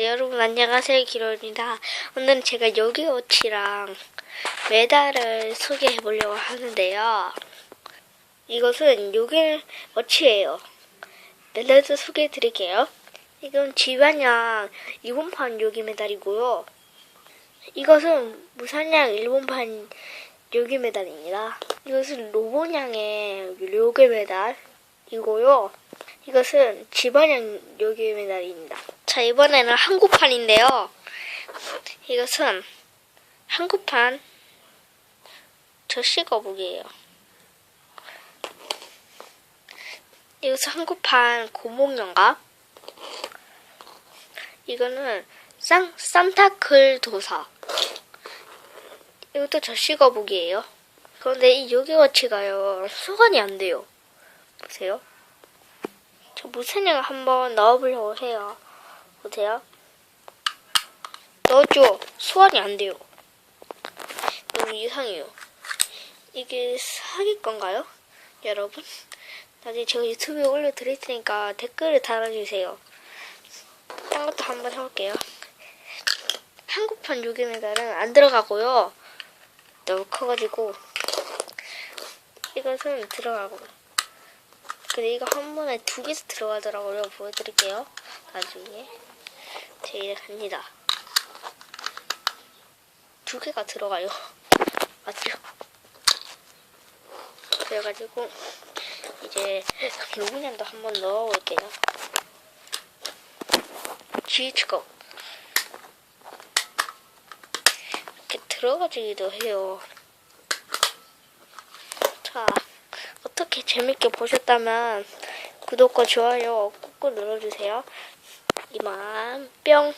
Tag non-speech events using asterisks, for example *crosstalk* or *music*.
여러분 안녕하세요 기로입니다. 오늘은 제가 요기워치랑 메달을 소개해 보려고 하는데요. 이것은 요기워치예요. 메달도 소개해 드릴게요. 이건 지반양 일본판 요기 메달이고요. 이것은 무산양 일본판 요기 메달입니다. 이것은 로봇양의 요기 메달이고요. 이것은 지반양 요기 메달입니다. 자, 이번에는 한국판인데요. 이것은 한국판 저씨 거북이에요. 이것은 한국판 고목연갑. 이거는 쌍, 산타클 도사. 이것도 저씨 거북이에요. 그런데 이 요기워치가요, 수건이 안 돼요. 보세요. 저 무선형을 한번 넣어보려고 해요. 보세요. 넣어줘. 소환이 안 돼요. 너무 이상해요. 이게 사기 건가요? 여러분? 나중에 제가 유튜브에 올려드릴 테니까 댓글을 달아주세요. 딴 것도 한번 해볼게요. 한국판 요기 메달은 안 들어가고요. 너무 커가지고 이것은 들어가고 근데 이거 한 번에 두 개씩 들어가더라고요. 보여드릴게요. 나중에. 제일 갑니다. 두 개가 들어가요. *laughs* 맞죠? 그래가지고 이제 로그년도 한 번 넣어볼게요. GH거 이렇게 들어가지기도 해요. 자, 어떻게 재밌게 보셨다면 구독과 좋아요 꾹꾹 눌러주세요. 이만 뿅.